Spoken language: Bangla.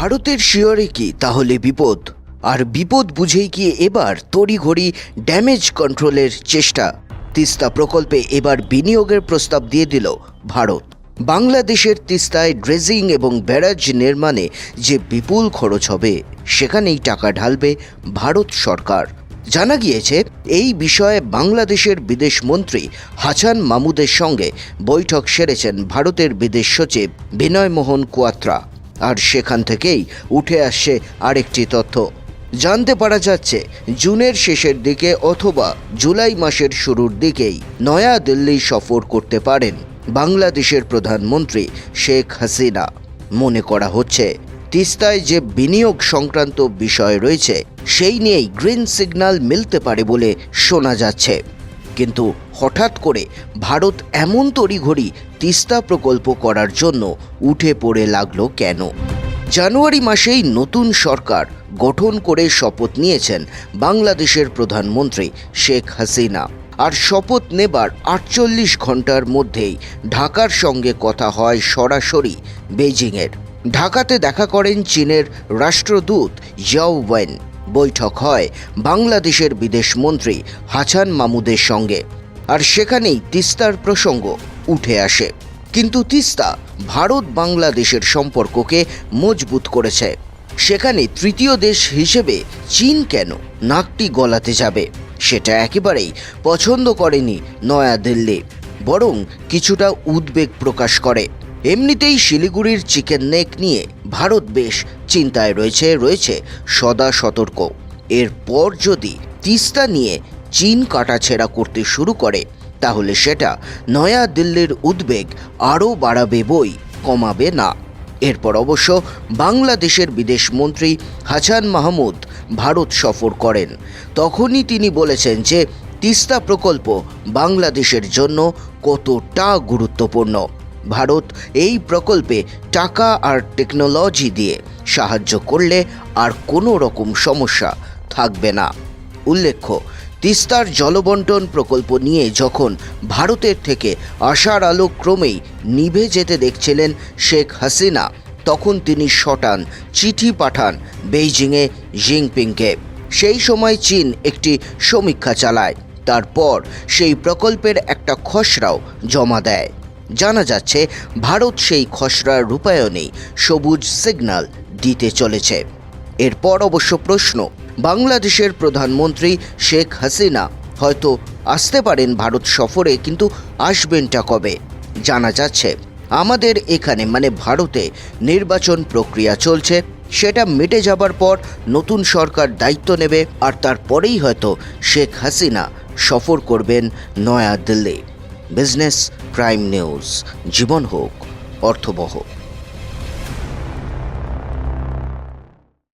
ভারতের শিয়রে কি? তাহলে বিপদ। আর বিপদ বুঝেই কি এবার তড়িঘড়ি ড্যামেজ কন্ট্রোলের চেষ্টা? তিস্তা প্রকল্পে এবার বিনিয়োগের প্রস্তাব দিয়ে দিল ভারত। বাংলাদেশের তিস্তায় ড্রেজিং এবং ব্যারাজ নির্মাণে যে বিপুল খরচ হবে, সেখানেই টাকা ঢালবে ভারত সরকার। জানা গিয়েছে, এই বিষয়ে বাংলাদেশের বিদেশ মন্ত্রী হাসান মামুদের সঙ্গে বৈঠক সেরেছেন ভারতের বিদেশ সচিব বিনয় মোহন কুয়াত্রা। আর সেখান থেকেই উঠে আসছে আরেকটি তথ্য। জানতে পারা যাচ্ছে, জুনের শেষের দিকে অথবা জুলাই মাসের শুরুর দিকেই নয়া দিল্লি সফর করতে পারেন বাংলাদেশের প্রধানমন্ত্রী শেখ হাসিনা। মনে করা হচ্ছে, তিস্তায় যে বিনিয়োগ সংক্রান্ত বিষয় রয়েছে, সেই নিয়েই গ্রিন সিগন্যাল মিলতে পারে বলে শোনা যাচ্ছে। কিন্তু হঠাৎ করে ভারত এমন তড়িঘড়ি তিস্তা প্রকল্প করার জন্য উঠে পড়ে লাগল কেন? জানুয়ারি মাসেই নতুন সরকার গঠন করে শপথ নিয়েছেন বাংলাদেশের প্রধানমন্ত্রী শেখ হাসিনা। আর শপথ নেবার আটচল্লিশ ঘণ্টার মধ্যেই ঢাকার সঙ্গে কথা হয় সরাসরি বেজিংয়ের ঢাকাতে দেখা করেন চীনের রাষ্ট্রদূত ইয়াও ওয়েন। বৈঠক হয় বাংলাদেশের বিদেশমন্ত্রী হাসান মামুদের সঙ্গে। আর সেখানেই তিস্তার প্রসঙ্গ উঠে আসে। কিন্তু তিস্তা ভারত বাংলাদেশের সম্পর্ককে মজবুত করেছে। সেখানে তৃতীয় দেশ হিসেবে চীন কেন নাকটি গলাতে যাবে? সেটা একেবারেই পছন্দ করেনি নয়াদিল্লি। বরং কিছুটা উদ্বেগ প্রকাশ করে। এমনিতেই শিলিগুড়ির চিকেন নেক নিয়ে ভারত বেশ চিন্তায় রয়েছে রয়েছে সদা সতর্ক। এরপর যদি তিস্তা নিয়ে চীন কাটাছেড়া করতে শুরু করে, তাহলে সেটা নয়া দিল্লির উদ্বেগ আরও বাড়াবে, বই কমাবে না। এরপর অবশ্য বাংলাদেশের বিদেশমন্ত্রী হাসান মাহমুদ ভারত সফর করেন। তখনই তিনি বলেছেন যে, তিস্তা প্রকল্প বাংলাদেশের জন্য কতটা গুরুত্বপূর্ণ। ভারত এই প্রকল্পে টাকা আর টেকনোলজি দিয়ে সাহায্য করলে আর কোনো রকম সমস্যা থাকবে না। উল্লেখ্য, তিস্তার জলবন্টন প্রকল্প নিয়ে যখন ভারতের থেকে আশার আলো ক্রমেই নিভে যেতে দেখছিলেন শেখ হাসিনা, তখন তিনি শটান চিঠি পাঠান বেইজিংয়ে জিনপিংকে। সেই সময় চীন একটি সমীক্ষা চালায়, তারপর সেই প্রকল্পের একটা খসড়াও জমা দেয়। জানা যাচ্ছে, ভারত সেই খসড়ার রূপায়ণেই সবুজ সিগন্যাল দিতে চলেছে। এরপর অবশ্য প্রশ্ন, বাংলাদেশের প্রধানমন্ত্রী শেখ হাসিনা হয়তো আসতে পারেন ভারত সফরে, কিন্তু আসবেনটা কবে? জানা যাচ্ছে, আমাদের এখানে মানে ভারতে নির্বাচন প্রক্রিয়া চলছে, সেটা মিটে যাবার পর নতুন সরকার দায়িত্ব নেবে, আর তারপরেই হয়তো শেখ হাসিনা সফর করবেন নয়াদিল্লি। বিজনেস প্রাইম নিউজ জীবন হোক অর্থবহ।